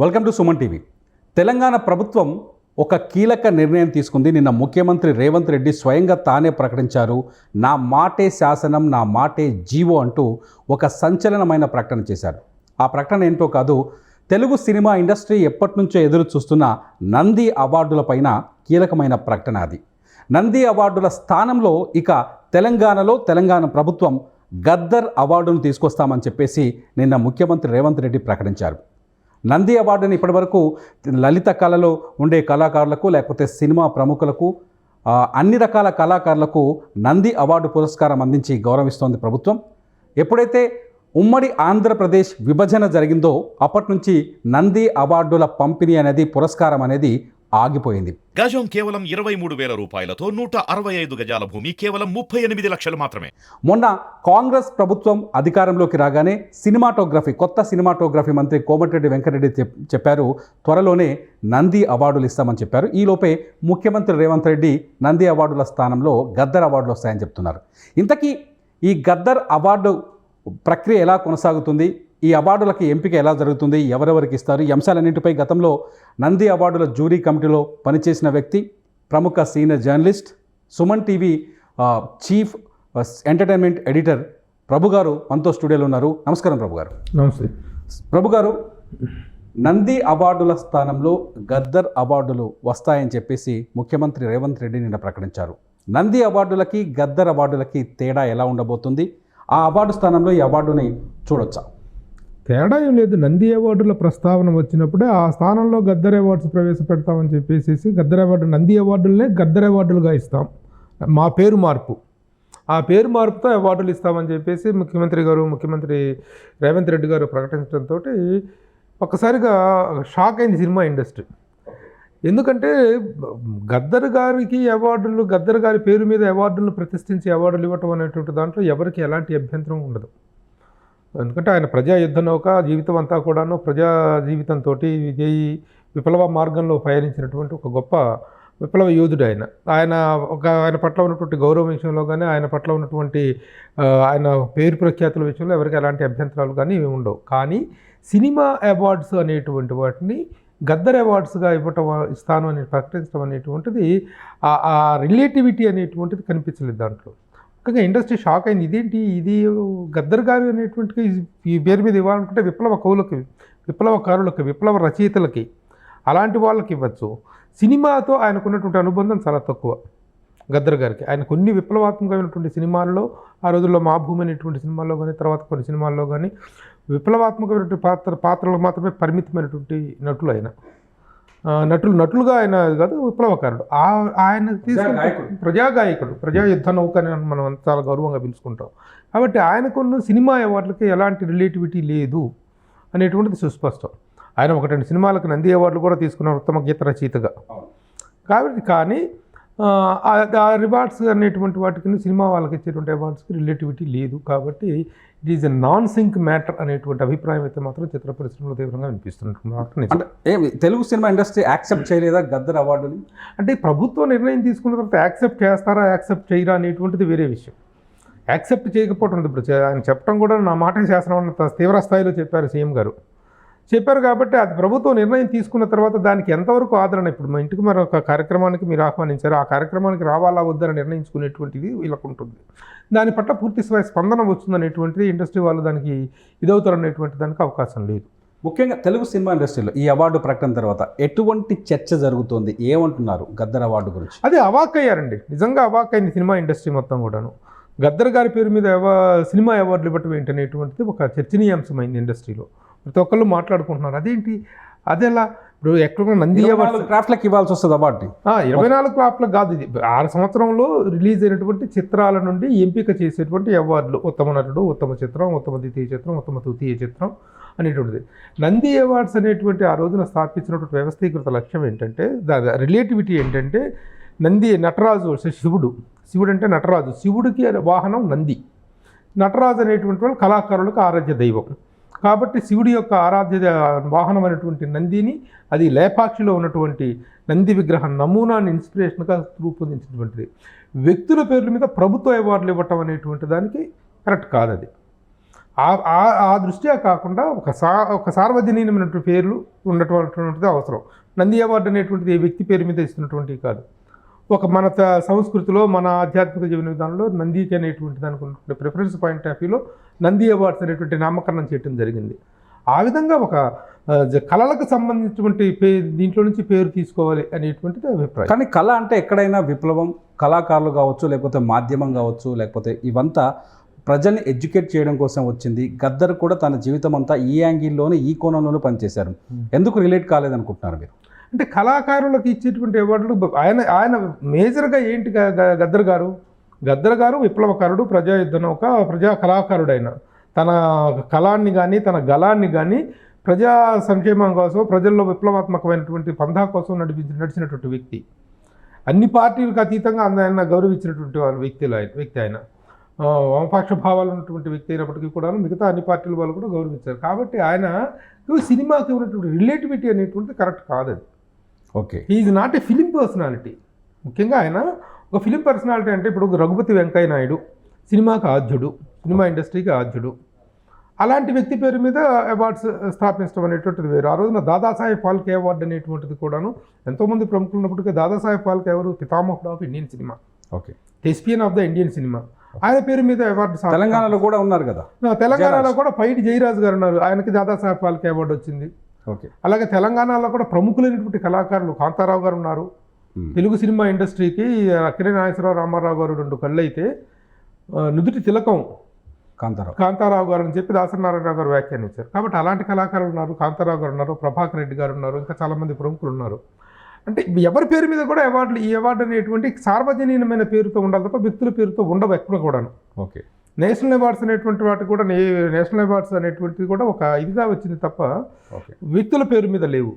Welcome to Suman TV. Telangana ప్రభుత్వం ఒక కీలక నిర్ణయం తీసుకుంది. నిన్న ముఖ్యమంత్రి రేవంత్ రెడ్డి స్వయంగా తానే ప్రకటించారు. నా మాటే శాసనం నా మాటే జీవో అంటూ ఒక సంచలనమైన ప్రకటన చేశారు. ఆ ప్రకటన ఏంటో కాదు తెలుగు సినిమా ఇండస్ట్రీ ఎప్పటి నుంచో ఎదురు చూస్తున్న నంది అవార్డులపైన కీలకమైన ప్రకటన అది. నంది అవార్డుల స్థానంలో ఇక తెలంగాణలో తెలంగాణ ప్రభుత్వం గద్దర్ అవార్డును తీసుకొస్తామని చెప్పేసి నిన్న ముఖ్యమంత్రి రేవంత్ రెడ్డి ప్రకటించారు. నంది అవార్డుని ఇప్పటివరకు లలిత కళలో ఉండే కళాకారులకు లేకపోతే సినిమా ప్రముఖులకు అన్ని రకాల కళాకారులకు నంది అవార్డు పురస్కారం అందించి గౌరవిస్తోంది ప్రభుత్వం. ఎప్పుడైతే ఉమ్మడి ఆంధ్రప్రదేశ్ విభజన జరిగిందో అప్పటి నుంచి నంది అవార్డుల పంపిణీ అనేది పురస్కారం అనేది ఆగిపోయింది. గజం కేవలం ఇరవై మూడు వేల రూపాయలతో నూట అరవై ఐదు గజాల భూమి కేవలం ముప్పై ఎనిమిది లక్షలు మాత్రమే. మొన్న కాంగ్రెస్ ప్రభుత్వం అధికారంలోకి రాగానే సినిమాటోగ్రఫీ కొత్త సినిమాటోగ్రఫీ మంత్రి కోమటిరెడ్డి వెంకటరెడ్డి చెప్- చెప్పారు. త్వరలోనే నంది అవార్డులు ఇస్తామని చెప్పారు. ఈలోపే ముఖ్యమంత్రి రేవంత్ రెడ్డి నంది అవార్డుల స్థానంలో గద్దర్ అవార్డులు వస్తాయని చెప్తున్నారు. ఇంతకీ ఈ గద్దర్ అవార్డు ప్రక్రియ ఎలా కొనసాగుతుంది? ఈ అవార్డులకి ఎంపిక ఎలా జరుగుతుంది? ఎవరెవరికి ఇస్తారు? ఈ అంశాలన్నింటిపై గతంలో నంది అవార్డుల జ్యూరీ కమిటీలో పనిచేసిన వ్యక్తి ప్రముఖ senior journalist Suman TV chief entertainment editor Prabhu garu మనతో స్టూడియోలో ఉన్నారు. నమస్కారం ప్రభు గారు. నమస్తే. ప్రభు గారు నంది అవార్డుల స్థానంలో గద్దర్ అవార్డులు వస్తాయని చెప్పేసి ముఖ్యమంత్రి రేవంత్ రెడ్డి నిన్న ప్రకటించారు. నంది అవార్డులకి గద్దర్ అవార్డులకి తేడా ఎలా ఉండబోతుంది? ఆ అవార్డు స్థానంలో ఈ అవార్డుని చూడొచ్చా? తేడా ఏం లేదు. నంది అవార్డుల ప్రస్తావన వచ్చినప్పుడే ఆ స్థానంలో గద్దర్ అవార్డ్స్ ప్రవేశపెడతామని చెప్పేసి గద్దర్ అవార్డు నంది అవార్డులనే గద్దర్ అవార్డులుగా ఇస్తాం. మా పేరు మార్పు. ఆ పేరు మార్పుతో అవార్డులు ఇస్తామని చెప్పేసి ముఖ్యమంత్రి గారు ముఖ్యమంత్రి రేవంత్ రెడ్డి గారు ప్రకటించడంతో ఒక్కసారిగా షాక్ అయింది సినిమా ఇండస్ట్రీ. ఎందుకంటే గద్దర్ గారికి అవార్డులు గద్దర్ గారి పేరు మీద అవార్డులను ప్రతిష్ఠించి అవార్డులు ఇవ్వటం అనేటువంటి దాంట్లో ఎవరికి ఎలాంటి అభ్యంతరం ఉండదు. ఎందుకంటే ఆయన ప్రజా యుద్ధ నౌక జీవితం అంతా కూడాను ప్రజా జీవితంతో విజయీ విప్లవ మార్గంలో పయనించినటువంటి ఒక గొప్ప విప్లవ యోధుడు ఆయన. ఆయన ఒక ఆయన పట్ల ఉన్నటువంటి గౌరవ విషయంలో కానీ ఆయన పట్ల ఉన్నటువంటి ఆయన పేరు ప్రఖ్యాతుల విషయంలో ఎవరికి ఎలాంటి అభ్యంతరాలు కానీ ఉండవు. కానీ సినిమా అవార్డ్స్ అనేటువంటి వాటిని గద్దర్ అవార్డ్స్గా ఇవ్వటం ఇస్తాను అని ప్రకటించడం అనేటువంటిది ఆ రిలేటివిటీ అనేటువంటిది కనిపించలేదు దాంట్లో. ముఖ్యంగా ఇండస్ట్రీ షాక్ అయింది. ఇదేంటి? ఇది గద్దర్ గారు అనేటువంటి ఈ పేరు మీద ఇవ్వాలనుకుంటే విప్లవ కవులకి విప్లవకారులకి విప్లవ రచయితలకి అలాంటి వాళ్ళకి ఇవ్వచ్చు. సినిమాతో ఆయనకున్నటువంటి అనుబంధం చాలా తక్కువ గద్దర్ గారికి. ఆయన కొన్ని విప్లవాత్మకమైనటువంటి సినిమాల్లో ఆ రోజుల్లో మా భూమి అనేటువంటి సినిమాల్లో కానీ తర్వాత కొన్ని సినిమాల్లో కానీ విప్లవాత్మకమైనటువంటి పాత్ర పాత్రలకు మాత్రమే పరిమితమైనటువంటి నటులు ఆయన. నటులు నటులుగా ఆయన కాదు విప్లవకారుడు. ఆ ఆయన తీసుకున్న ప్రజాగాయకుడు. ప్రజాగాయకుడు ప్రజా యుద్ధ నౌక అని మనం అంత చాలా గౌరవంగా పిలుచుకుంటాం. కాబట్టి ఆయనకున్న సినిమా అవార్డులకి ఎలాంటి రిలేటివిటీ లేదు అనేటువంటిది సుస్పష్టం. ఆయన ఒకటి రెండు సినిమాలకు నంది అవార్డులు కూడా తీసుకున్నారు ఉత్తమ గీత రచయితగా. కాబట్టి కానీ ఆ రివార్డ్స్ అనేటువంటి వాటికి సినిమా వాళ్ళకి ఇచ్చేటువంటి అవార్డ్స్కి రిలేటివిటీ లేదు. కాబట్టి it is a non sync matter అనేటువంటి అభిప్రాయం అయితే మాత్రం చిత్ర పరిశ్రమలో తీవ్రంగా వినిపిస్తున్నట్టు తెలుగు సినిమా ఇండస్ట్రీ యాక్సెప్ట్ చేయలేదా గద్దర్ అవార్డుని? అంటే ప్రభుత్వం నిర్ణయం తీసుకున్న తర్వాత యాక్సెప్ట్ చేస్తారా యాక్సెప్ట్ చేయరా అనేటువంటిది వేరే విషయం. యాక్సెప్ట్ చేయకపోవడం ఉంది. ఇప్పుడు ఆయన చెప్పడం కూడా నా మాట శాసనం తీవ్ర స్థాయిలో చెప్పారు సీఎం గారు. చెప్పారు కాబట్టి అది ప్రభుత్వం నిర్ణయం తీసుకున్న తర్వాత దానికి ఎంతవరకు ఆదరణ? ఇప్పుడు మా ఇంటికి మరొక కార్యక్రమానికి మీరు ఆహ్వానించారు. ఆ కార్యక్రమానికి రావాలా వద్దని నిర్ణయించుకునేటువంటిది వీళ్ళకు ఉంటుంది. దాని పట్ల పూర్తి స్థాయి స్పందన వస్తుందనేటువంటిది ఇండస్ట్రీ వాళ్ళు దానికి ఇదవుతారనేటువంటి దానికి అవకాశం లేదు. ముఖ్యంగా తెలుగు సినిమా ఇండస్ట్రీలో ఈ అవార్డు ప్రకటన తర్వాత ఎటువంటి చర్చ జరుగుతోంది? ఏమంటున్నారు గద్దర్ అవార్డు గురించి? అదే అవాక్ అయ్యారండి. నిజంగా అవాక్ అయింది సినిమా ఇండస్ట్రీ మొత్తం కూడాను. గద్దర్ గారి పేరు మీద సినిమా అవార్డులు ఇవ్వటం ఏంటనేటువంటిది ఒక చర్చనీయాంశమైంది ఇండస్ట్రీలో. ప్రతి ఒక్కళ్ళు మాట్లాడుకుంటున్నారు. అదేంటి? అదెలా? ఇప్పుడు ఎక్కడ నంది క్రాఫ్ట్లకు ఇవ్వాల్సి వస్తుంది అవార్డుని ఆ, ఇరవై నాలుగు క్రాఫ్ట్లకు కాదు ఇది. ఆరు సంవత్సరంలో రిలీజ్ అయినటువంటి చిత్రాల నుండి ఎంపిక చేసేటువంటి అవార్డులు. ఉత్తమ నటుడు ఉత్తమ చిత్రం ఉత్తమ ద్వితీయ చిత్రం ఉత్తమ తృతీయ చిత్రం అనేటువంటిది. నంది అవార్డ్స్ అనేటువంటి ఆ రోజున స్థాపించినటువంటి వ్యవస్థీకృత లక్ష్యం ఏంటంటే దాని రిలేటివిటీ ఏంటంటే నంది నటరాజు శివుడు. శివుడు అంటే నటరాజు. శివుడికి వాహనం నంది. నటరాజు అనేటువంటి వాళ్ళు కళాకారులకు ఆరాధ్య దైవం. కాబట్టి శివుడి యొక్క ఆరాధ్య వాహనం అనేటువంటి నందిని అది లేపాక్షిలో ఉన్నటువంటి నంది విగ్రహం నమూనాన్ని ఇన్స్పిరేషన్గా రూపొందించినటువంటిది. వ్యక్తుల పేర్ల మీద ప్రభుత్వ అవార్డులు ఇవ్వటం అనేటువంటి దానికి కరెక్ట్ కాదు అది ఆ- ఆ- దృష్ట్యా కాకుండా ఒక సా ఒక సార్వజనీయమైనటువంటి పేర్లు ఉండటువంటిది అవసరం. నంది అవార్డు అనేటువంటిది ఏ వ్యక్తి పేరు మీద ఇస్తున్నటువంటివి కాదు. ఒక మన సంస్కృతిలో మన ఆధ్యాత్మిక జీవన విధానంలో నందికి అనేటువంటి దానికి ఉన్నటువంటి ప్రిఫరెన్స్ పాయింట్ ఆఫ్ వ్యూలో నంది అవార్డ్స్ అనేటువంటి నామకరణం చేయడం జరిగింది. ఆ విధంగా ఒక కళలకు సంబంధించినటువంటి పే దీంట్లో నుంచి పేరు తీసుకోవాలి అనేటువంటిది అభిప్రాయం. కానీ కళ అంటే ఎక్కడైనా విప్లవం కళాకారులు కావచ్చు లేకపోతే మాధ్యమం కావచ్చు లేకపోతే ఇవంతా ప్రజల్ని ఎడ్యుకేట్ చేయడం కోసం వచ్చింది. గద్దర్ కూడా తన జీవితం అంతా ఈ యాంగిల్లోనే ఈ కోణంలోనే పనిచేశారు. ఎందుకు రిలేట్ కాలేదనుకుంటున్నారు మీరు? అంటే కళాకారులకు ఇచ్చేటువంటి అవార్డులు ఆయన ఆయన మేజర్గా ఏంటి గద్దర్ గారు? గద్దర్ గారు విప్లవకారుడు ప్రజా ఒక ప్రజా కళాకారుడు ఆయన తన కళాన్ని కానీ తన గళాన్ని కానీ ప్రజా సంక్షేమం కోసం ప్రజల్లో విప్లవాత్మకమైనటువంటి పంధా కోసం నడిపించి నడిచినటువంటి వ్యక్తి. అన్ని పార్టీలకు అతీతంగా ఆయన గౌరవించినటువంటి వారు వ్యక్తులు ఆయన వ్యక్తి ఆయన. వామపక్ష భావాలు ఉన్నటువంటి వ్యక్తి అయినప్పటికీ కూడా మిగతా అన్ని పార్టీల వాళ్ళు కూడా గౌరవించారు. కాబట్టి ఆయన సినిమాకి ఉన్నటువంటి రిలేటివిటీ అనేటువంటిది కరెక్ట్ కాదు అది okay. Is not a film personality ముఖ్యంగా ఆయన ఒక ఫిలిం పర్సనాలిటీ అంటే ఇప్పుడు రఘుపతి వెంకయ్య నాయుడు సినిమాకి ఆద్యుడు సినిమా ఇండస్ట్రీకి ఆద్యుడు. అలాంటి వ్యక్తి పేరు మీద అవార్డ్స్ స్థాపించడం అనేటువంటిది వేరు. ఆ రోజున దాదాసాహెబ్ ఫాల్కే అవార్డు అనేటువంటిది కూడాను ఎంతోమంది ప్రముఖులు ఉన్నప్పటికీ దాదాసాహెబ్ ఫాల్కే ఎవరు? పితామహుడు of Indian cinema. Okay. Thespian of the Indian cinema ఆయన పేరు మీద అవార్డు. తెలంగాణలో కూడా ఉన్నారు కదా? తెలంగాణలో కూడా పైటి జయరాజు గారు ఉన్నారు. ఆయనకి దాదాసాహెబ్ ఫాల్కే అవార్డు వచ్చింది. అలాగే తెలంగాణలో కూడా ప్రముఖులైనటువంటి కళాకారులు కాంతారావు గారు ఉన్నారు. తెలుగు సినిమా ఇండస్ట్రీకి అక్కినే నాగేశ్వరరావు రామారావు గారు రెండు కళ్ళు అయితే నుదుటి తిలకం కాంతారావు. కాంతారావు గారు అని చెప్పి దాసనారాయణరావు గారు వ్యాఖ్యానించారు. కాబట్టి అలాంటి కళాకారులు ఉన్నారు కాంతారావు గారు ఉన్నారు ప్రభాకర్ రెడ్డి గారు ఉన్నారు ఇంకా చాలామంది ప్రముఖులు ఉన్నారు. అంటే ఎవరి పేరు మీద కూడా అవార్డులు ఈ అవార్డు అనేటువంటి సార్వజనీయమైన పేరుతో ఉండాలి తప్ప వ్యక్తుల పేరుతో ఉండవు ఎక్కడ కూడాను. ఓకే. నేషనల్ అవార్డ్స్ అనేటువంటి వాటి కూడా నే- నేషనల్ అవార్డ్స్ అనేటువంటిది కూడా ఒక ఇదిగా వచ్చింది తప్ప వ్యక్తుల పేరు మీద లేవు.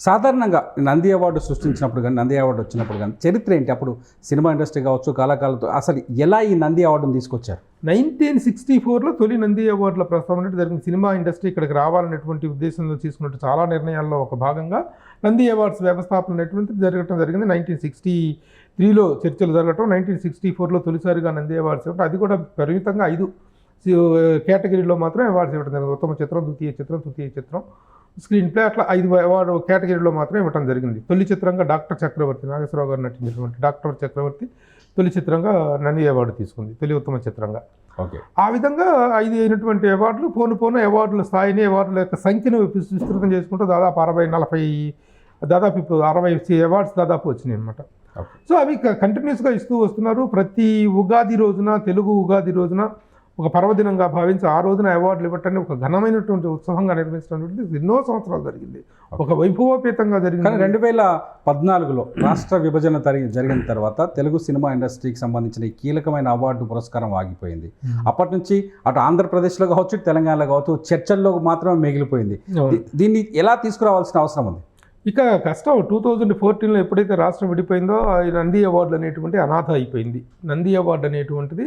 సాధారణంగా నంది అవార్డు సృష్టించినప్పుడు కానీ నంది అవార్డు వచ్చినప్పుడు కానీ చరిత్ర ఏంటి? అప్పుడు సినిమా ఇండస్ట్రీ కావచ్చు కళాకారులతో అసలు ఎలా ఈ నంది అవార్డును తీసుకొచ్చారు? నైన్టీన్ సిక్స్టీ ఫోర్లో తొలి నంది అవార్డుల ప్రస్తావన జరిగింది. సినిమా ఇండస్ట్రీ ఇక్కడికి రావాలనేటువంటి ఉద్దేశంలో తీసుకున్నట్టు చాలా నిర్ణయాల్లో ఒక భాగంగా నంది అవార్డ్స్ వ్యవస్థాపన అనేటువంటిది జరగటం జరిగింది నైన్టీన్ సిక్స్టీ త్రీలో చర్చలు జరగటం నైన్టీన్ సిక్స్టీ ఫోర్లో తొలిసారిగా నంది అవార్డ్స్ ఇవ్వటం అది కూడా పరిమితంగా ఐదు కేటగిరీలో మాత్రం అవార్డ్స్ ఇవ్వడం జరిగింది. ఉత్తమ చిత్రం ద్వితీయ చిత్రం తృతీయ చిత్రం. స్క్రీన్ ప్లే అట్లా ఐదు అవార్డు కేటగిరీలో మాత్రం ఇవ్వడం జరిగింది. తొలి చిత్రంగా డాక్టర్ చక్రవర్తి నాగేశ్వరరావు గారు నటించినటువంటి డాక్టర్ చక్రవర్తి తొలి చిత్రంగా నంది అవార్డు తీసుకుంది. తొలి ఉత్తమ చిత్రంగా. ఓకే. ఆ విధంగా ఐదు అయినటువంటి అవార్డులు పోను పోను అవార్డుల స్థాయిని అవార్డుల యొక్క సంఖ్యను విస్- విస్తృతం చేసుకుంటూ దాదాపు అరవై నలభై దాదాపు ఇప్పుడు అరవై అవార్డ్స్ దాదాపు వచ్చినాయి అనమాట సో అవి కంటిన్యూస్గా ఇస్తూ వస్తున్నారు. ప్రతి ఉగాది రోజున తెలుగు ఉగాది రోజున ఒక పర్వదినంగా భావించి ఆ రోజున అవార్డులు ఇవ్వటాన్ని ఒక ఘనమైనటువంటి ఉత్సవంగా నిర్వహించడం అనేటువంటిది ఎన్నో సంవత్సరాలు జరిగింది. ఒక వైభవోపేతంగా కానీ జరిగింది రెండు వేల పద్నాలుగులో రాష్ట్ర విభజన జరిగిన తర్వాత తెలుగు సినిమా ఇండస్ట్రీకి సంబంధించిన కీలకమైన అవార్డు పురస్కారం ఆగిపోయింది. అప్పటి నుంచి అటు ఆంధ్రప్రదేశ్లో కావచ్చు తెలంగాణలో కావచ్చు చర్చల్లో మాత్రమే మిగిలిపోయింది. దీన్ని ఎలా తీసుకురావాల్సిన అవసరం ఉంది? ఇక కష్టం. టూ థౌజండ్ ఫోర్టీన్లో ఎప్పుడైతే రాష్ట్రం విడిపోయిందో నంది అవార్డు అనేటువంటి అనాథ అయిపోయింది. నంది అవార్డు అనేటువంటిది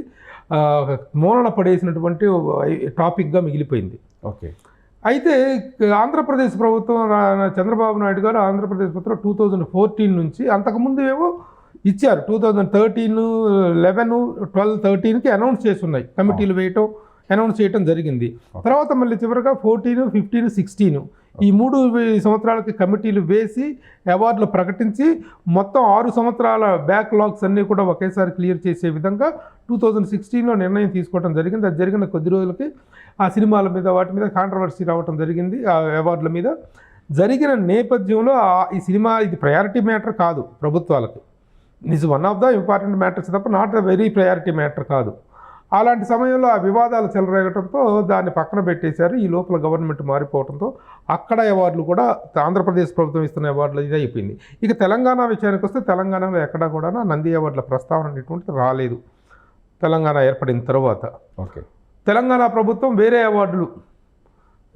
మూలన పడేసినటువంటి టాపిక్గా మిగిలిపోయింది. ఓకే. అయితే ఆంధ్రప్రదేశ్ ప్రభుత్వం చంద్రబాబు నాయుడు గారు ఆంధ్రప్రదేశ్ ప్రభుత్వం టూ థౌజండ్ ఫోర్టీన్ నుంచి అంతకుముందు ఏమో ఇచ్చారు. Two thousand thirteen eleven twelve థర్టీన్కి announce చేసి ఉన్నాయి కమిటీలు వేయటం అనౌన్స్ చేయటం జరిగింది. తర్వాత మళ్ళీ చివరిగా ఫోర్టీన్ ఫిఫ్టీన్ సిక్స్టీన్ ఈ మూడు సంవత్సరాలకి కమిటీలు వేసి అవార్డులు ప్రకటించి మొత్తం ఆరు సంవత్సరాల బ్యాక్లాగ్స్ అన్నీ కూడా ఒకేసారి క్లియర్ చేసే విధంగా టూ థౌజండ్ సిక్స్టీన్లో నిర్ణయం తీసుకోవడం జరిగింది. అది జరిగిన కొద్ది రోజులకి ఆ సినిమాల మీద వాటి మీద కాంట్రవర్సీ రావటం జరిగింది ఆ అవార్డుల మీద. జరిగిన నేపథ్యంలో ఆ- ఈ సినిమా ఇది ప్రయారిటీ మ్యాటర్ కాదు ప్రభుత్వాలకు. Is one of the important matters తప్ప not the very priority matter కాదు. అలాంటి సమయంలో ఆ వివాదాలు చెలరేగటంతో దాన్ని పక్కన పెట్టేశారు. ఈ లోపల గవర్నమెంట్ మారిపోవడంతో అక్కడ అవార్డులు కూడా ఆంధ్రప్రదేశ్ ప్రభుత్వం ఇస్తున్న అవార్డులు ఇది అయిపోయింది. ఇక తెలంగాణ విషయానికి వస్తే తెలంగాణలో ఎక్కడా కూడా నంది అవార్డుల ప్రస్తావన అనేటువంటిది రాలేదు. తెలంగాణ ఏర్పడిన తర్వాత. ఓకే. తెలంగాణ ప్రభుత్వం వేరే అవార్డులు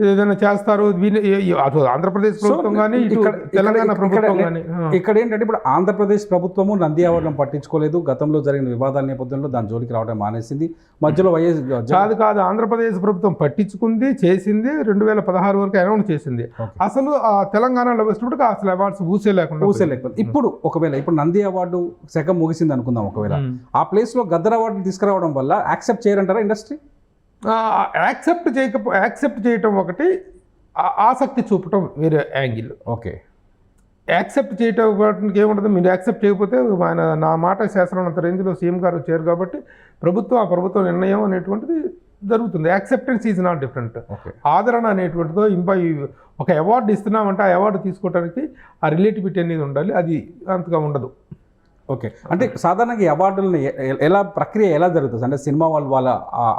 ఏదైనా చేస్తారు అటు ఆంధ్రప్రదేశ్ ప్రభుత్వం కానీ ఇక్కడ- తెలంగాణ ప్రభుత్వం కానీ ఇక్కడ ఏంటంటే ఇప్పుడు ఆంధ్రప్రదేశ్ ప్రభుత్వము నంది అవార్డులను పట్టించుకోలేదు. గతంలో జరిగిన వివాదాల నేపథ్యంలో దాని జోలికి రావడం మానేసింది. మధ్యలో వైఎస్ కాదు కాదు ఆంధ్రప్రదేశ్ ప్రభుత్వం పట్టించుకుంది చేసింది రెండు వేల పదహారు వరకు అనౌన్స్ చేసింది. అసలు ఆ తెలంగాణలో వచ్చినప్పుడు అసలు అవార్డ్స్ ఊసే లేకుండా ఊసే లేకపోతే ఇప్పుడు ఒకవేళ ఇప్పుడు నంది అవార్డు శకం ముగిసింది అనుకుందాం ఒకవేళ. ఆ ప్లేస్లో గద్దర్ అవార్డు తీసుకురావడం వల్ల యాక్సెప్ట్ చేయరంటారా ఇండస్ట్రీ? యాక్సెప్ట్ చేయకపో యాక్సెప్ట్ చేయటం ఒకటి ఆసక్తి చూపటం వేరే యాంగిల్. ఓకే. యాక్సెప్ట్ చేయటం వాటికి ఏముండదు మీరు యాక్సెప్ట్ చేయకపోతే ఆయన నా మాట శాసనం అంత రేంజ్లో సీఎం గారు వచ్చారు కాబట్టి ప్రభుత్వం ఆ ప్రభుత్వ నిర్ణయం అనేటువంటిది జరుగుతుంది. Acceptance is not different. ఆదరణ అనేటువంటిదో ఇంపై ఒక అవార్డు ఇస్తున్నామంటే ఆ అవార్డు తీసుకోవడానికి ఆ రిలేటివిటీ అనేది ఉండాలి అది అంతగా ఉండదు. ఓకే. అంటే సాధారణంగా ఈ అవార్డులను ఎలా ప్రక్రియ ఎలా జరుగుతుంది? అంటే సినిమా వాళ్ళు వాళ్ళ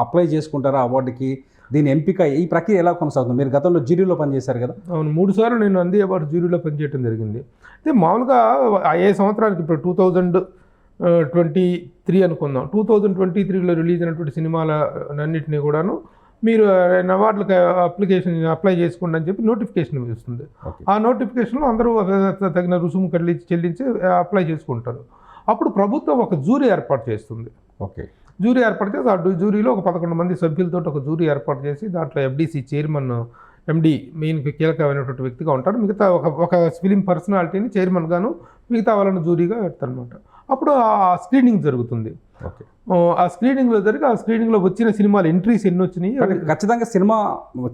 అప్లై చేసుకుంటారా అవార్డుకి? దీని ఎంపిక ఈ ప్రక్రియ ఎలా కొనసాగుతుంది? మీరు గతంలో జ్యూరీలో పనిచేశారు కదా. అవును. మూడు సార్లు నేను నంది అవార్డు జ్యూరీలో పనిచేయడం జరిగింది. అయితే మామూలుగా ఏ సంవత్సరానికి ఇప్పుడు టూ థౌజండ్ ట్వంటీ త్రీ అనుకుందాం. టూ థౌజండ్ ట్వంటీ త్రీలో రిలీజ్ అయినటువంటి సినిమాల అన్నింటినీ కూడాను మీరు అవార్డులకు అప్లికేషన్ అప్లై చేసుకోండి అని చెప్పి నోటిఫికేషన్ ఇస్తుంది. ఆ నోటిఫికేషన్లో అందరూ తగిన రుసుము కల్లించి చెల్లించి అప్లై చేసుకుంటారు. అప్పుడు ప్రభుత్వం ఒక జూరీ ఏర్పాటు చేస్తుంది. ఓకే. జూరీ ఏర్పాటు చేసి ఆ జూరీలో ఒక పదకొండు మంది సభ్యులతో ఒక జూరీ ఏర్పాటు చేసి దాంట్లో ఎఫ్డీసీ చైర్మన్ ఎండి మెయిన్ కీలకమైనటువంటి వ్యక్తిగా ఉంటారు. మిగతా ఒక ఒక ఫిలిం పర్సనాలిటీని చైర్మన్ గాను మిగతా వాళ్ళని జూరీగా పెడతారనమాట అప్పుడు ఆ స్క్రీనింగ్ జరుగుతుంది. ఆ స్క్రీనింగ్లో జరిగి ఆ స్క్రీనింగ్లో వచ్చిన సినిమాలు ఎంట్రీస్ ఎన్ని వచ్చినాయి? ఖచ్చితంగా సినిమా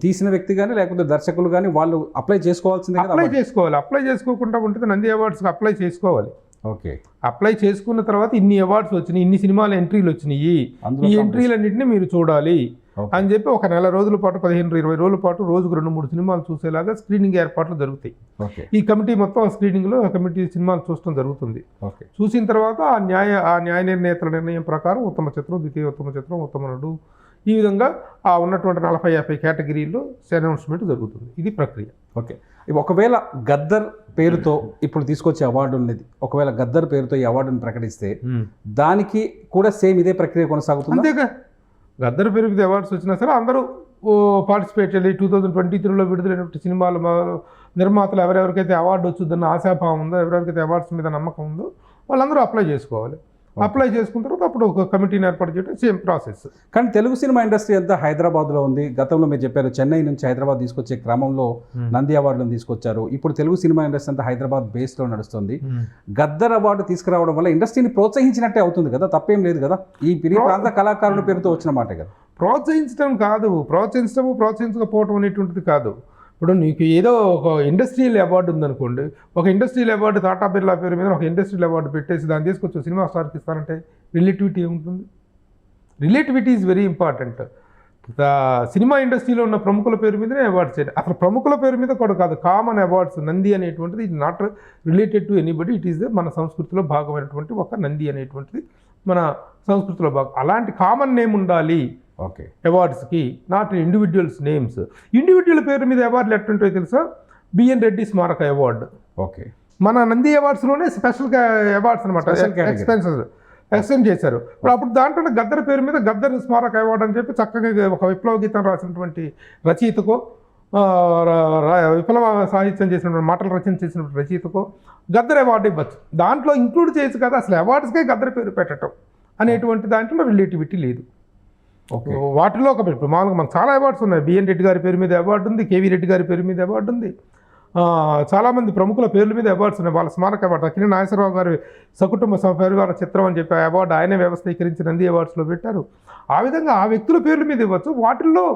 తీసిన వ్యక్తి కానీ లేకపోతే దర్శకులు కానీ వాళ్ళు అప్లై చేసుకోవాల్సిందే అప్లై చేసుకోవాలి. అప్లై చేసుకోకుండా ఉంటుంది నంది అవార్డ్స్కి అప్లై చేసుకోవాలి. ఓకే. అప్లై చేసుకున్న తర్వాత ఇన్ని అవార్డ్స్ వచ్చినాయి ఇన్ని సినిమాల ఎంట్రీలు వచ్చినాయి. ఈ ఎంట్రీలన్నింటినీ మీరు చూడాలి. అని చెప్పి ఒక నెల రోజుల పాటు పదిహేను ఇరవై రోజుల పాటు రోజుకు రెండు మూడు సినిమాలు చూసేలాగా స్క్రీనింగ్ ఏర్పాట్లు జరుగుతాయి. ఈ కమిటీ మొత్తం స్క్రీనింగ్లో కమిటీ సినిమాలు చూడటం జరుగుతుంది. చూసిన తర్వాత ఆ న్యాయ ఆ న్యాయ నిర్ణేతల నిర్ణయం ప్రకారం ఉత్తమ చిత్రం ద్వితీయ ఉత్తమ చిత్రం ఉత్తమ నటుడు ఈ విధంగా ఆ ఉన్నటువంటి నలభై యాభై కేటగిరీల్లో అనౌన్స్మెంట్ జరుగుతుంది. ఇది ప్రక్రియ. ఓకే. ఒకవేళ గద్దర్ పేరుతో ఇప్పుడు తీసుకొచ్చే అవార్డు ఉన్నది. ఒకవేళ గద్దర్ పేరుతో ఈ అవార్డును ప్రకటిస్తే దానికి కూడా సేమ్ ఇదే ప్రక్రియ కొనసాగుతుంది? అంతేగా. గద్దర్ పేరు మీద అవార్డ్స్ వచ్చినా సరే అందరూ పార్టిసిపేట్ చేయాలి. టూ థౌజండ్ ట్వంటీ త్రీలో విడుదలైనటువంటి సినిమాలు నిర్మాతలు ఎవరెవరికైతే అవార్డు వచ్చిందన్న ఆశాభావం ఉందో ఎవరెవరికైతే అవార్డ్స్ మీద నమ్మకం ఉందో వాళ్ళందరూ అప్లై చేసుకోవాలి. అప్లై చేసుకున్న తర్వాత అప్పుడు ఒక కమిటీని ఏర్పాటు చేయడం సేమ్ ప్రాసెస్. కానీ తెలుగు సినిమా ఇండస్ట్రీ అంతా హైదరాబాద్లో ఉంది. గతంలో మీరు చెప్పారు చెన్నై నుంచి హైదరాబాద్ తీసుకొచ్చే క్రమంలో నంది అవార్డులను తీసుకొచ్చారు. ఇప్పుడు తెలుగు సినిమా ఇండస్ట్రీ అంతా హైదరాబాద్ బేస్లో నడుస్తుంది. గద్దర్ అవార్డు తీసుకురావడం వల్ల ఇండస్ట్రీని ప్రోత్సహించినట్టే అవుతుంది కదా? తప్పేం లేదు కదా? ఈ ప్రాంత కళాకారుల పేరుతో వచ్చిన మాటే కదా? ప్రోత్సహించడం కాదు. ప్రోత్సహించడము ప్రోత్సహించకపోవడం అనేటువంటిది కాదు. ఇప్పుడు నీకు ఏదో ఒక ఇండస్ట్రియల్ అవార్డు ఉందనుకోండి ఒక ఇండస్ట్రియల్ అవార్డు టాటా బిర్లా పేరు మీద ఒక ఇండస్ట్రియల్ అవార్డు పెట్టేసి దాన్ని తీసుకొచ్చి సినిమా స్టార్కి ఇస్తారంటే రిలేటివిటీ ఏముంటుంది? Relativity is very important cinema ఇండస్ట్రీలో ఉన్న ప్రముఖుల పేరు మీదనే అవార్డ్స్ చేయండి. అసలు ప్రముఖుల పేరు మీద కూడా కాదు కామన్ అవార్డ్స్ నంది అనేటువంటిది ఇది not related to anybody it is మన సంస్కృతిలో భాగమైనటువంటి ఒక నంది అనేటువంటిది మన సంస్కృతిలో భాగం. అలాంటి కామన్ నేమ్ ఉండాలి. ఓకే. అవార్డ్స్కి నాట్ ఇండివిజువల్స్ నేమ్స్ ఇండివిజువల్ పేరు మీద అవార్డులు ఎట్టుంటాయో తెలుసా? బిఎన్ రెడ్డి స్మారక అవార్డు ఓకే. మన నంది అవార్డ్స్లోనే స్పెషల్ అవార్డ్స్ అనమాట. ఎక్స్పెన్సెస్ ఎక్స్టెండ్ చేశారు. ఇప్పుడు అప్పుడు దాంట్లో గద్దర్ పేరు మీద గద్దర్ స్మారక అవార్డు అని చెప్పి చక్కగా ఒక విప్లవ గీతం రాసినటువంటి రచయితకో విప్లవ సాహిత్యం చేసినటువంటి మాటలు రచన చేసినటువంటి రచయితకో గద్దర్ అవార్డు ఇవ్వచ్చు. దాంట్లో ఇంక్లూడ్ చేసి కదా. అసలు అవార్డ్స్కే గద్దర్ పేరు పెట్టడం అనేటువంటి దాంట్లో రిలేటివిటీ లేదు. వాటిలో ఒక ఇప్పుడు మామూలుగా మనకు చాలా అవార్డ్స్ ఉన్నాయి. బిఎన్ రెడ్డి గారి పేరు మీద అవార్డు ఉంది కేవీ రెడ్డి గారి పేరు మీద అవార్డు ఉంది. చాలామంది ప్రముఖుల పేర్ల మీద అవార్డ్స్ ఉన్నాయి. వాళ్ళ స్మారక అవార్డు అక్కినే నాగేశ్వరరావు గారి సకుటుంబ పరివార చిత్రం అని చెప్పి అవార్డు ఆయనే వ్యవస్థీకరించి నంది అవార్డ్స్లో పెట్టారు. ఆ విధంగా ఆ వ్యక్తుల పేర్ల మీద ఇవ్వచ్చు. వాటిల్లో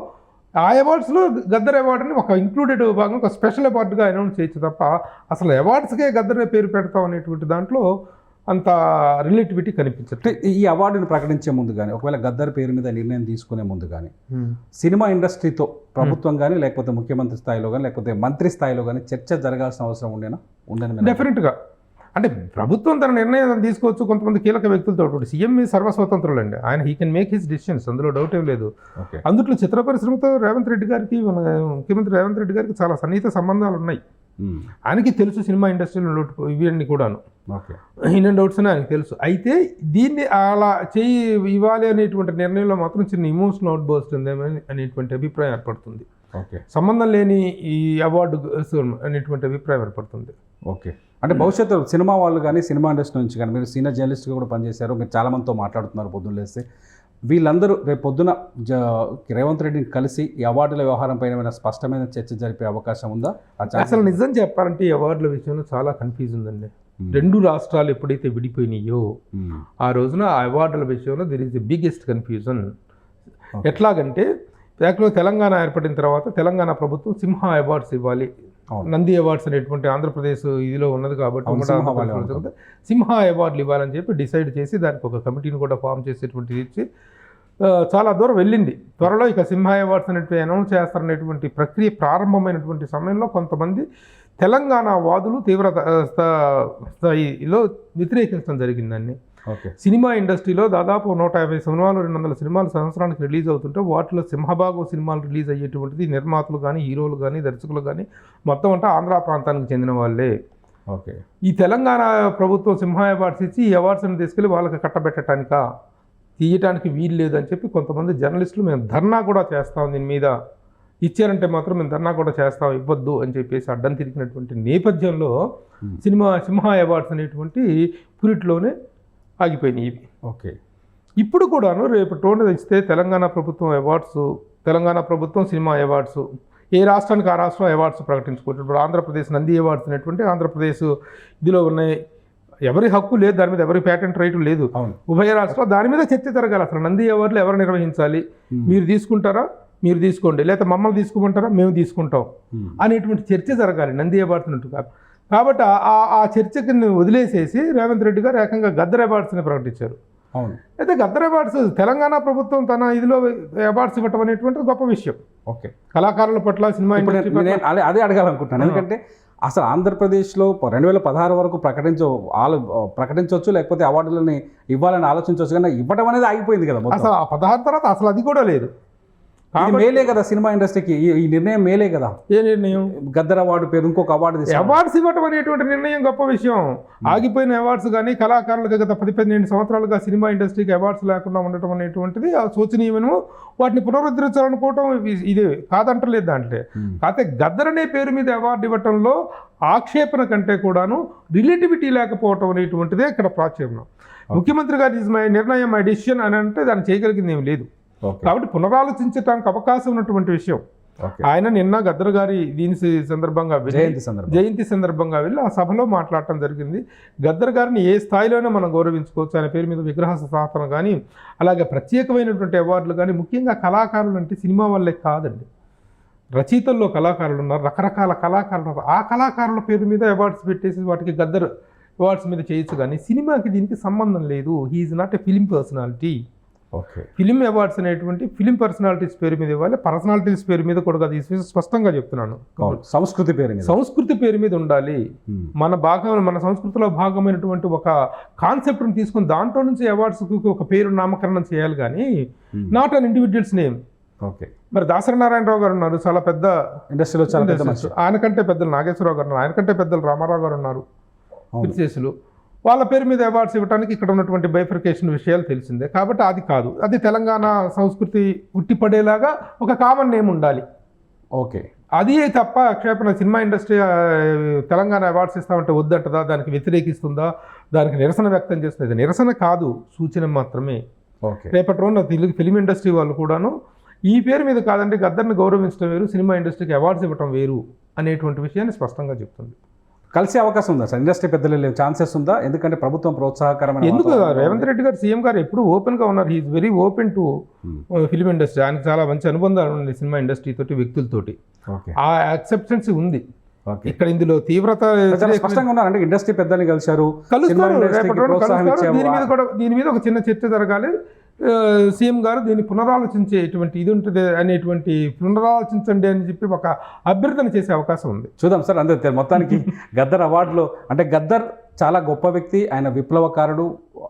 ఆ అవార్డ్స్లో గద్దర్ అవార్డుని ఒక ఇంక్లూడెడ్ భాగంగా ఒక స్పెషల్ అవార్డుగా అనౌన్స్ చేయొచ్చు తప్ప అసలు అవార్డ్స్కే గద్దర్ పేరు పెడతాం అనేటువంటి దాంట్లో అంత రిలేటివిటీ కనిపించట్లేదు. అంటే ఈ అవార్డును ప్రకటించే ముందు కానీ ఒకవేళ గద్దర్ పేరు మీద నిర్ణయం తీసుకునే ముందు కానీ సినిమా ఇండస్ట్రీతో ప్రభుత్వం కానీ లేకపోతే ముఖ్యమంత్రి స్థాయిలో కానీ లేకపోతే మంత్రి స్థాయిలో కానీ చర్చ జరగాల్సిన అవసరం ఉండేనా? ఉండని డెఫినెట్గా అంటే ప్రభుత్వం తన నిర్ణయం తీసుకోవచ్చు కొంతమంది కీలక వ్యక్తులతో ఇప్పుడు సీఎం సర్వస్వతంత్రులు అండి ఆయన he can make his decisions అందులో డౌట్ ఏం లేదు. అందుట్లో చిత్ర పరిశ్రమతో రేవంత్ రెడ్డి గారికి ముఖ్యమంత్రి రేవంత్ రెడ్డి గారికి చాలా సన్నిహిత సంబంధాలు ఉన్నాయి. ఆయనకి తెలుసు సినిమా ఇండస్ట్రీలో లోటు ఇవన్నీ కూడాను. ఇన్ డౌట్స్ అని ఆయనకు తెలుసు. అయితే దీన్ని అలా చేయి ఇవ్వాలి అనేటువంటి నిర్ణయంలో మాత్రం చిన్న ఇమోషనల్ అవుట్ బోస్ట్ ఉందేమని అనేటువంటి అభిప్రాయం ఏర్పడుతుంది. ఓకే. సంబంధం లేని ఈ అవార్డు అనేటువంటి అభిప్రాయం ఏర్పడుతుంది. ఓకే. అంటే భవిష్యత్తు సినిమా వాళ్ళు కానీ సినిమా ఇండస్ట్రీ నుంచి కానీ మీరు సీనియర్ జర్నలిస్ట్గా కూడా పనిచేశారు మీరు చాలా మందితో మాట్లాడుతున్నారు పొద్దున్న లేస్తే. వీళ్ళందరూ రేపు పొద్దున జ రేవంత్ రెడ్డిని కలిసి ఈ అవార్డుల వ్యవహారం పైన ఏమైనా స్పష్టమైన చర్చ జరిపే అవకాశం ఉందా? అసలు నిజం చెప్పాలంటే ఈ అవార్డుల విషయంలో చాలా కన్ఫ్యూజ్ ఉందండి. రెండు రాష్ట్రాలు ఎప్పుడైతే విడిపోయినాయో మ్మ్. ఆ రోజున ఆ అవార్డుల విషయంలో there is the biggest confusion ఎట్లాగంటే యాక్చువల్గా తెలంగాణ ఏర్పడిన తర్వాత తెలంగాణ ప్రభుత్వం సింహ అవార్డ్స్ ఇవ్వాలి. నంది అవార్డ్స్ అనేటువంటి ఆంధ్రప్రదేశ్ ఇదిలో ఉన్నది కాబట్టి సింహ అవార్డులు ఇవ్వాలని చెప్పి డిసైడ్ చేసి దానికి ఒక కమిటీని కూడా ఫామ్ చేసేటువంటిది ఇచ్చి చాలా దూరం వెళ్ళింది. త్వరలో ఇక సింహ అవార్డ్స్ అనేటువంటి అనౌన్స్ చేస్తారనేటువంటి ప్రక్రియ ప్రారంభమైనటువంటి సమయంలో కొంతమంది తెలంగాణ వాదులు తీవ్ర స్థాయిలో వ్యతిరేకించడం జరిగిందండి. ఓకే. సినిమా ఇండస్ట్రీలో దాదాపు నూట యాభై సినిమాలు రెండు వందల సినిమాలు సంవత్సరానికి రిలీజ్ అవుతుంటే వాటిలో సింహభాగం సినిమాలు రిలీజ్ అయ్యేటువంటిది నిర్మాతలు కానీ హీరోలు కానీ దర్శకులు కానీ మొత్తం అంతా ఆంధ్ర ప్రాంతానికి చెందిన వాళ్ళే. ఓకే. ఈ తెలంగాణ ప్రభుత్వం సింహ అవార్డ్స్ ఇచ్చి ఈ అవార్డ్స్ని తీసుకెళ్ళి వాళ్ళకి కట్టబెట్టడానిక తీయటానికి వీలు లేదని చెప్పి కొంతమంది జర్నలిస్టులు మేము ధర్నా కూడా చేస్తాం దీని మీద. ఇచ్చారంటే మాత్రం మేము ధర్నా కూడా చేస్తాం ఇవ్వద్దు అని చెప్పేసి అడ్డం తిరిగినటువంటి నేపథ్యంలో. సినిమా సింహ అవార్డ్స్ అనేటువంటి పురిట్లోనే ఆగిపోయినాయి ఇవి. ఓకే. ఇప్పుడు కూడాను రేపు టోన్ ఇస్తే తెలంగాణ ప్రభుత్వం అవార్డ్స్ తెలంగాణ ప్రభుత్వం సినిమా అవార్డ్స్ ఏ రాష్ట్రానికి ఆ రాష్ట్రం అవార్డ్స్ ప్రకటించుకుంటారు ఇప్పుడు ఆంధ్రప్రదేశ్ నంది అవార్డ్స్ అనేటువంటి ఆంధ్రప్రదేశ్ ఇదిలో ఉన్నాయి. ఎవరి హక్కు లేదు దాని మీద ఎవరి పేటెంట్ రైటు లేదు. అవును. ఉభయ రాష్ట్రాలు దాని మీద చర్చ జరగాలి. అసలు నంది అవార్డులు ఎవరు నిర్వహించాలి. మీరు తీసుకుంటారా? మీరు తీసుకోండి. లేకపోతే మమ్మల్ని తీసుకోమంటారా? మేము తీసుకుంటాం. అనేటువంటి చర్చ జరగాలి. నంది కాదు. కాబట్టి ఆ- ఆ చర్చకి వదిలేసేసి రేవంత్ రెడ్డి గారు ఏకంగా గద్దర్ అవార్డ్స్ని ప్రకటించారు. అవును. అయితే గద్దర్ అవార్డ్స్ తెలంగాణ ప్రభుత్వం తన ఇదిలో అవార్డ్స్ ఇవ్వటం అనేటువంటిది గొప్ప విషయం. ఓకే. కళాకారుల పట్ల సినిమా అదే అదే అడగాలనుకుంటున్నాను. ఎందుకంటే అసలు ఆంధ్రప్రదేశ్లో రెండు వేల పదహారు వరకు ప్రకటించ ఆలో ప్రకటించవచ్చు లేకపోతే అవార్డులని ఇవ్వాలని ఆలోచించవచ్చు కానీ ఇవ్వడం అనేది ఆగిపోయింది కదా అసలు ఆ పదహారు తర్వాత అసలు అది కూడా లేదు. మేలే కదా సినిమా ఇండస్ట్రీకి. ఈ- నిర్ణయం మేలే కదా. ఏ నిర్ణయం? గద్దర్ అవార్డు పేరు ఇంకొక అవార్డు. అవార్డ్స్ ఇవ్వటం అనేటువంటి నిర్ణయం గొప్ప విషయం. ఆగిపోయిన అవార్డ్స్ కానీ కళాకారులకు గత పది పదిహేను సంవత్సరాలుగా సినిమా ఇండస్ట్రీకి అవార్డ్స్ లేకుండా ఉండటం అనేటువంటిది ఆ శోచనీయమేమో. వాటిని పునరుద్ధరించాలనుకోవటం ఇది కాదంటలేదు దాంట్లో. కాకపోతే గద్దర్ అనే పేరు మీద అవార్డు ఇవ్వటంలో ఆక్షేపణ కంటే కూడాను రిలేటివిటీ లేకపోవటం అనేటువంటిదే ఇక్కడ ప్రాచుర్యం. ముఖ్యమంత్రి గారి "This is my నిర్ణయం మై డిసిషన్ అని అంటే దాన్ని చేయగలిగింది ఏమి లేదు. కాబట్టి పునరాలోచించడానికి అవకాశం ఉన్నటువంటి విషయం. ఆయన నిన్న గద్దర్ గారి దీని సందర్భంగా జయంతి సందర్భం జయంతి సందర్భంగా వెళ్ళి ఆ సభలో మాట్లాడటం జరిగింది. గద్దర్ గారిని ఏ స్థాయిలోనే మనం గౌరవించుకోవచ్చు. ఆయన పేరు మీద విగ్రహ స్థాపన కానీ అలాగే ప్రత్యేకమైనటువంటి అవార్డులు కానీ ముఖ్యంగా కళాకారులు అంటే సినిమా వల్లే కాదండి. రచయితల్లో కళాకారులు ఉన్నారు రకరకాల కళాకారులు ఉన్నారు. ఆ కళాకారుల పేరు మీద అవార్డ్స్ పెట్టేసి వాటికి గద్దర్ అవార్డ్స్ మీద చేయొచ్చు కానీ సినిమాకి దీనికి సంబంధం లేదు. He is not a film personality. Okay. Film awards అనేటువంటి ఫిలిం పర్సనాలిటీస్ పేరు మీద ఇవ్వాలి. పర్సనాలిటీస్ పేరు మీద కూడా కాదు ఈ స్పష్టంగా చెప్తున్నాను. సంస్కృతి పేరు మీద. సంస్కృతి పేరు మీద ఉండాలి. మన భాగం మన సంస్కృతిలో భాగమైనటువంటి ఒక కాన్సెప్ట్ని తీసుకుని దాంట్లో నుంచి అవార్డ్స్కి ఒక పేరు నామకరణం చేయాలి కానీ. Not an individuals name. Okay. మరి దాసరి నారాయణరావు గారు ఉన్నారు చాలా పెద్ద ఇండస్ట్రీలో చాలా పెద్ద మనిషి ఆయనకంటే పెద్దలు నాగేశ్వరరావు గారు ఉన్నారు ఆయనకంటే పెద్దలు రామారావు గారు ఉన్నారు. విశేషులు వాళ్ళ పేరు మీద అవార్డ్స్ ఇవ్వడానికి ఇక్కడ ఉన్నటువంటి బైఫర్కేషన్ విషయాలు తెలిసిందే. కాబట్టి అది కాదు. అది తెలంగాణ సంస్కృతి ఉట్టిపడేలాగా ఒక కామన్ నేమ్ ఉండాలి. ఓకే. అది తప్ప క్షేపణ సినిమా ఇండస్ట్రీ తెలంగాణ అవార్డ్స్ ఇస్తామంటే వద్దంటదా? దానికి వ్యతిరేకిస్తుందా? దానికి నిరసన వ్యక్తం చేస్తుంది. నిరసన కాదు. సూచన మాత్రమే. ఓకే. రేపటి రోజున తెలుగు ఫిలిం ఇండస్ట్రీ వాళ్ళు కూడాను ఈ పేరు మీద కాదండి గద్దర్ని గౌరవించడం వేరు సినిమా ఇండస్ట్రీకి అవార్డ్స్ ఇవ్వటం వేరు అనేటువంటి విషయాన్ని స్పష్టంగా చెప్తుంది. కలిసే అవకాశం ఉందా సార్? ఇండస్ట్రీ పెద్దలు ఛాన్సెస్ ఉందా? ఎందుకంటే ప్రభుత్వం ప్రోత్సాహకరమైన ఎందుకు రేవంత్ రెడ్డి గారు సీఎం గారు ఎప్పుడు ఓపెన్గా ఉన్నారు. He is very open to film industry ఆయనకు చాలా మంచి అనుబంధాలు ఉన్నాయి సినిమా ఇండస్ట్రీ తోటి వ్యక్తులతోటి. ఓకే. ఆ యాక్సెప్టెన్స్ ఉంది. ఇక్కడ ఇందులో తీవ్రత స్పష్టంగా ఉన్నారంటే ఇండస్ట్రీ పెద్దల్ని కలిశారు కలుస్తారు. దీని మీద కూడా దీని మీద ఒక చిన్న చర్చ జరగాలి. సీఎం గారు దీన్ని పునరాలోచించేటువంటి ఇది ఉంటుంది అనేటువంటి పునరాలోచించండి అని చెప్పి ఒక అభ్యర్థన చేసే అవకాశం ఉంది. చూద్దాం సార్ అంతే మొత్తానికి గద్దర్ అవార్డులో అంటే గద్దర్ చాలా గొప్ప వ్యక్తి ఆయన విప్లవకారుడు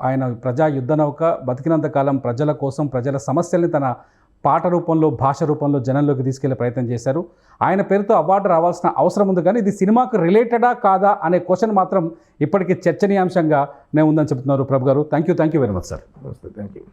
ఆయన ప్రజా యుద్ధ నౌక బతికినంత కాలం ప్రజల కోసం ప్రజల సమస్యల్ని తన పాట రూపంలో భాష రూపంలో జనంలోకి తీసుకెళ్ళే ప్రయత్నం చేశారు. ఆయన పేరుతో అవార్డు రావాల్సిన అవసరం ఉంది కానీ ఇది సినిమాకు రిలేటెడా కాదా అనే క్వశ్చన్ మాత్రం ఇప్పటికీ చర్చనీయాంశంగా ఉందని చెప్తున్నారు Prabhu garu. Thank you thank you very much sir. Thank you